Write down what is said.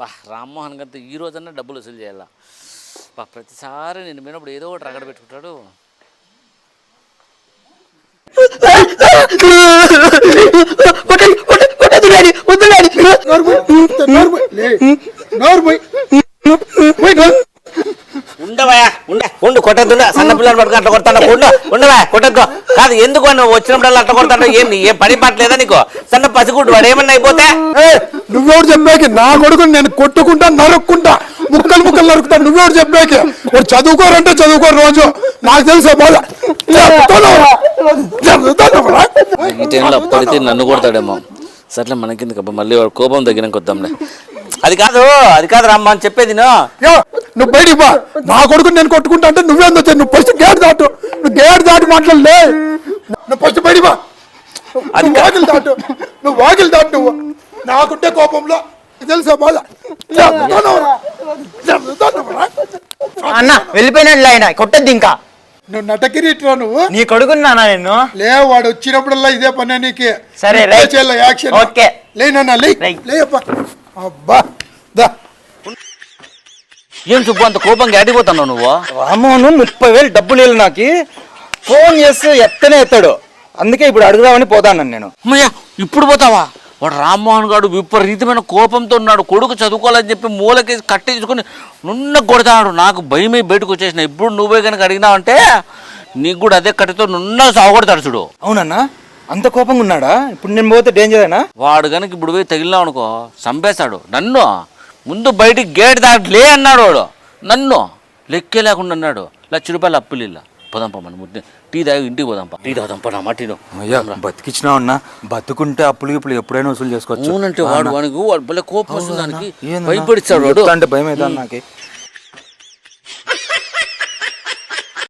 బా రామ్మోహన్ గంత ఈ రోజన్నా డబ్బులు వసూలు చేయాలా? బా ప్రతిసారి నేను వినప్పుడు ఏదో ఒకటి రగడ పెట్టుకుంటాడు. ఉండవా ఉండ ఉండు కొట్టద్దు సన్న పిల్లలు పట్టుకుని అట్లా కొడతాడు ఉండు ఉండవా కొట్టద్దు. కాదు ఎందుకు నువ్వు వచ్చినప్పుడల్లా అట్లా కొడతాడు ఏం నీ- ఏం పని పట్టలేదా నీకు? సన్న పసిగుడ్డు వాడు ఏమన్నా అయిపోతే? ఏయ్, నువ్వెవడు చెప్పాకి? నా కొడుకుని నేను కొట్టుకుంటా నరుక్కుంటా. ముక్కలు ముక్కలు నరుకుతా నువ్వెవడు చెప్పాకి? వాడు చదువుకోరంటే చదువుకోరు రోజు. నాకు తెలుసా బాధ చెప్తాను. చెప్తాను. ఈ టైంలో పడితే నన్ను కొడతాడేమో. సర్లే మనకిందుకు అబ్బా మళ్ళీ వాడు కోపం తగ్గినాక వద్దాంలే అది కాదు అది కాదు రామ్మ అని చెప్పేది నువ్వు బయటికి బా నా కొడుకుని నేను కొట్టుకుంటా అంటే నువ్వేం వచ్చావు? నువ్వు ఫస్ట్ గేట్ దాటు. నువ్వు గేట్ దాటి మాట్లాడలే. నువ్వు ఫస్ట్ బయటికి బా అది నువ్వు వాకిలి దాటు. నువ్వు వాకిలి దాటు నువ్వు. నాకుంటే కోపంలో. తెలుసా బాధ. అన్న వెళ్ళిపోయినట్లు ఆయన. కొట్టద్దు ఇంకా. నువ్వు నటకిరీట్రా నువ్వు? నీ కొడుకున్నానా నేను లే వాడు వచ్చినప్పుడల్లా ఇదే పని నీకు. సరే, యాక్షన్. ఓకే. లేనన్నా లే రైట్. అబ్బా దా. ఏం సుబ్బు అంత కోపంగా ఆడిపోతున్నావు నువ్వు? రామోహన్ ముప్పై వేలు డబ్బులు ఇల్లు నాకు. ఫోన్ చేస్తే ఎత్తనే ఎత్తాడు. అందుకే ఇప్పుడు అడుగుదామని పోతాను నేను. అమ్మయ్య ఇప్పుడు పోతావా? వాడు రామ్మోహన్ గారు విపరీతమైన కోపంతో ఉన్నాడు. కొడుకు చదువుకోవాలని చెప్పి మూలకేసి కట్టేసుకుని నున్న కొడతాడు. నాకు భయమే బయటకు వచ్చేసిన. ఇప్పుడు నువ్వే కనుక అడిగినావంటే నీకు కూడా అదే కట్టెతో నున్న సాగొడతాడు చూడు. అవునన్నా? అంత కోపంగా ఉన్నాడా? ఇప్పుడు నేను పోతే డేంజరేనా వాడు కనుక ఇప్పుడు పోయి తగిలినావు అనుకో చంపేశాడు. నన్ను. ముందు బయటికి గేట్ దాటి లే అన్నాడు వాడు. నన్ను. లెక్కే లేకుండా అన్నాడు. లక్ష రూపాయలు అప్పులు ఇలా పోదాంపా మన ముద్దు. టీ తాగి ఇంటికి పోదాంపా టీ తాగుదాంపా నా మట్టిను అయ్యా బతికిచ్చినా ఉన్నా బతుకుంటే అప్పులు ఇప్పుడు ఎప్పుడైనా వసూలు చేసుకోవచ్చు. అవునంటే వాడు వానికి వాడు భలే కోపం వస్తుంది దానికి? భయపడిస్తాడు నువ్వు వాడు. అంటే భయం అవుతుంది నాకు?